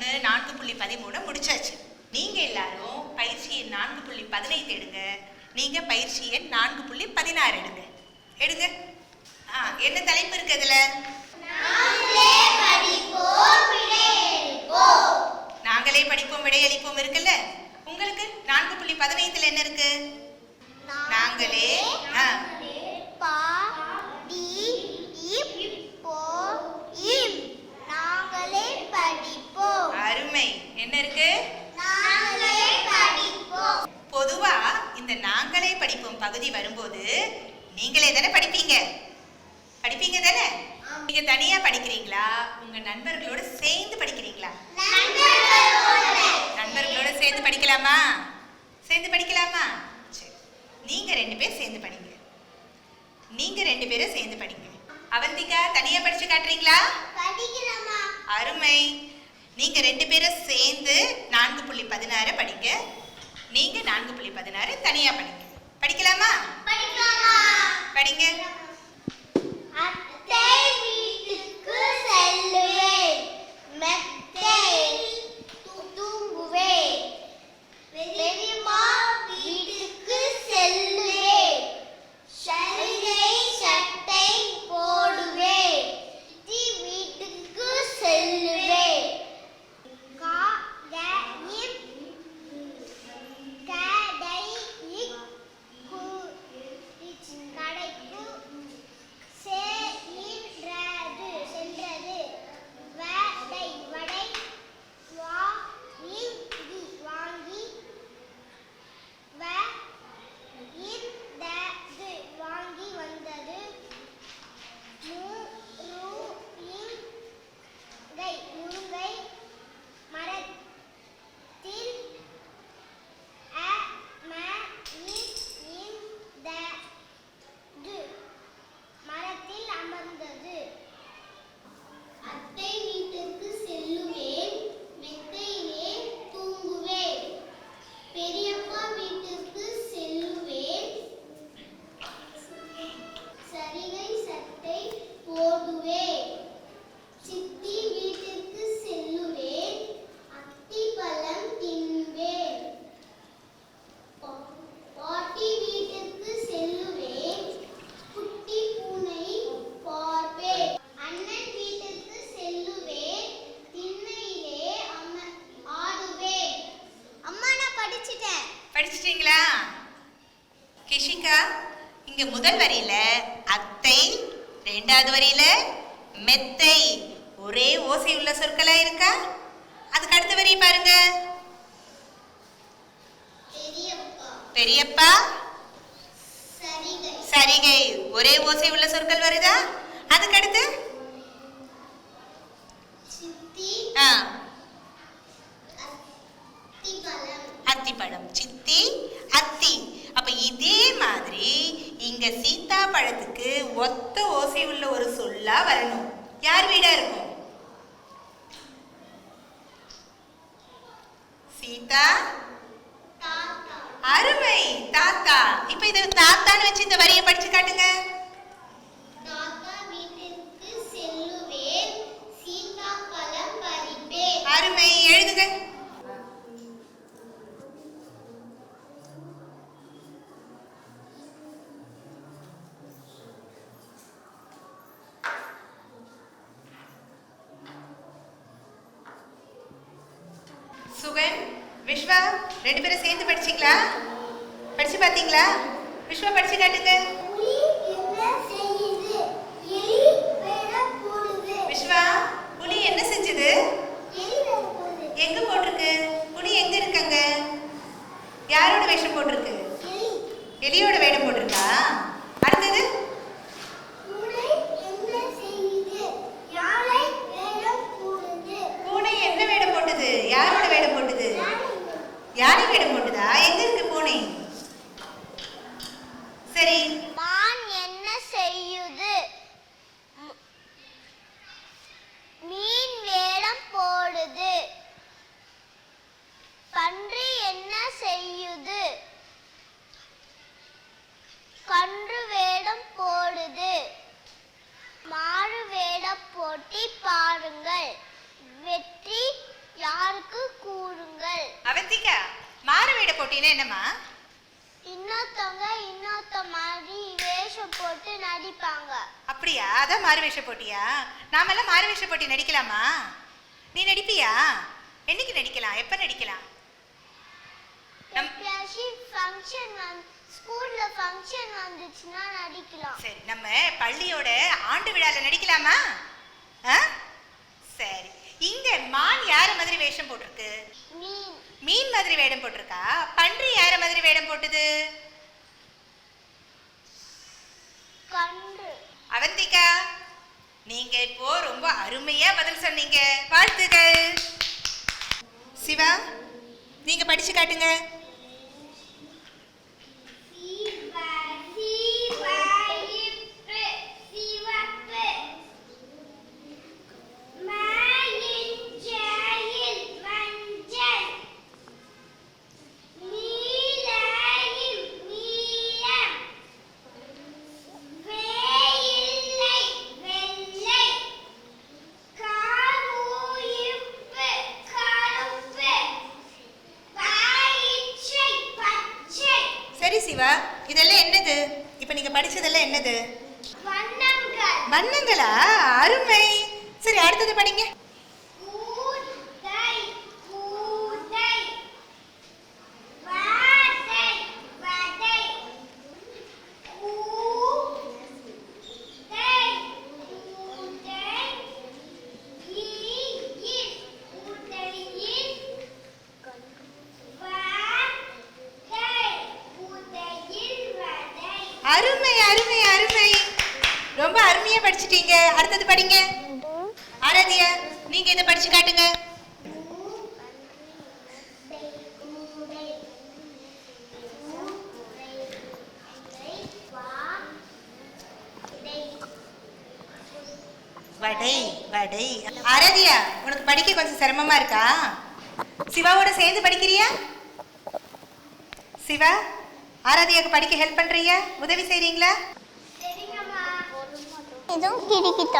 பதினொன்று நான்கு புள்ளி பதிமூணு முடிச்சாச்சு. நீங்க எல்லாரும் பயிற்சி எண் நான்கு புள்ளி பதினைந்து எடுங்க. நீங்க பயிற்சி எண் நான்கு புள்ளி பதினாறு எடுங்க. எடுங்க. ஆ என்ன தலைப்பு இருக்கு அதுல? நாங்களே படிப்போம் விடையளிப்போம் இருக்குல்ல? உங்களுக்கு நான்கு புள்ளி பதினைந்துல என்ன இருக்கு? நாங்களே ஆ பா டி இப் போ இம் நாங்களே படிப்போம் அருமை என்ன இருக்கு நாங்களே படிப்போம் பொதுவா இந்த நாங்களே படிப்போம் பகுதி வரும்போது நீங்களே தானே படிப்பீங்க? படிப்பீங்க தானே? நீங்க தனியா படிக்கிறீங்களா? உங்க நண்பர்களோட சேர்ந்து படிக்கிறீங்களா? நண்பர்களோட. சேர்ந்து படிக்கலாமா? சேர்ந்து படிக்கலாமா? சரி. நீங்க ரெண்டு பேர் சேர்ந்து படிங்க. நீங்க ரெண்டு பேரும் சேர்ந்து படிங்க. அவந்திகா தனியா படிச்சு காட்டுறீங்களா? அருமை. நீங்க ரெண்டு பேரும் சேர்ந்து நான்கு புள்ளி பதினாறு படிங்க. நீங்க நான்கு புள்ளி பதினாறு தனியா படிங்க. படிக்கலாமா? படிக்கலாமா? படிங்க. படிச்சிட்டீங்களா கிஷிகா இங்க முதல் வரியில அத்தை ரெண்டாவது வரியில மெத்தை. ஒரே ஓசை உள்ள சொற்களா இருக்கா? அதுக்கு அடுத்த வரி பாருங்க. பெரியப்பா. சரிகை. ஒரே ஓசை உள்ள சொற்கள் வருதா? அதுக்கு அடுத்து? ஆ. அத்திப்பழம். பழம் சித்தி அத்தி. அப்ப இதே மாதிரி இங்க சீதா பழத்துக்கு ஒத்த ஓசை உள்ள ஒரு சொல்லா வரணும். யார் வீடா இருக்கும்? சீதா? அருமை தாத்தா. இப்ப இது தாத்தான்னு வச்சு இந்த வரியை படிச்சு காட்டுங்க. சுகன் விஸ்வா ரெண்டு பேரும் சேர்ந்து படிச்சிங்களா? படிச்சு பார்த்தீங்களா? விஸ்வா படிச்சு காட்டுங்க புலி என்ன செய்யுது எலி வேடம் போடுது விஸ்வா புலி என்ன செஞ்சது எலி வேடம் போடுது எங்க போட்டிருக்கு புலி எங்க இருக்காங்க யாரோட வேஷம் போட்டிருக்கு எலி எலியோட வேடம் போட்டிருக்கா அடுத்தது பூனை என்ன செய்யுது யானை வேடம் போடுது பூனை என்ன வேடம் போட்டது யாரோட வேடம் போட்டுது? யாரும் யானை வேடம் போட்டுதா? எங்க இருக்கு பூனை சரி மான் என்ன செய்யுது ம- மீன் வேடம் போடுது பன்றி என்ன செய்யுது கன்று வேடம் போடுது மாறு வேடம் போட்டி பாருங்கள் வெற்றி மாறுவேட போட்டின்னா என்னம்மா? இன்னொருத்தவங்க இன்னொருத்த மாதிரி வேஷம் போட்டு நடிப்பாங்க. அப்படியா? அதான் மாறுவேஷ போட்டியா? நாமெல்லாம் மாறுவேஷ போட்டி நடிக்கலாமா? நீ நடிப்பியா? என்னைக்கு நடிக்கலாம்? எப்ப நடிக்கலாம்? ஃபங்க்ஷன் வந்து ஸ்கூல்ல ஃபங்க்ஷன் வந்துச்சுன்னா நடிக்கலாம். சரி நம்ம பள்ளியோட ஆண்டு விழால நடிக்கலாமா? சரி. இங்க மான் யார மாதிரி வேஷம் போட்டிருக்கு? மீன் மீன் மாதிரி வேடம் போட்டிருக்கா? பன்றி யார மாதிரி வேடம் போட்டுது? அவந்திகா நீங்க இப்போ ரொம்ப அருமையா பதில் சொன்னீங்க. வாழ்த்துக்கள். சிவா நீங்க படிச்சு காட்டுங்க. வண்ணங்களா அருமை. சரி அடுத்தது படிங்க. படிங்க. ஆராதியா நீங்க இதை படிச்சு காட்டுங்க. வடை வடை. ஆராதியா உனக்கு படிக்க கொஞ்சம் சிரமமா இருக்கா? சிவாவோட சேர்ந்து படிக்கிறியா? சிவா ஆராதியாக்கு படிக்க ஹெல்ப் பண்றியா? உதவி செய்றீங்களா? Neden geri git?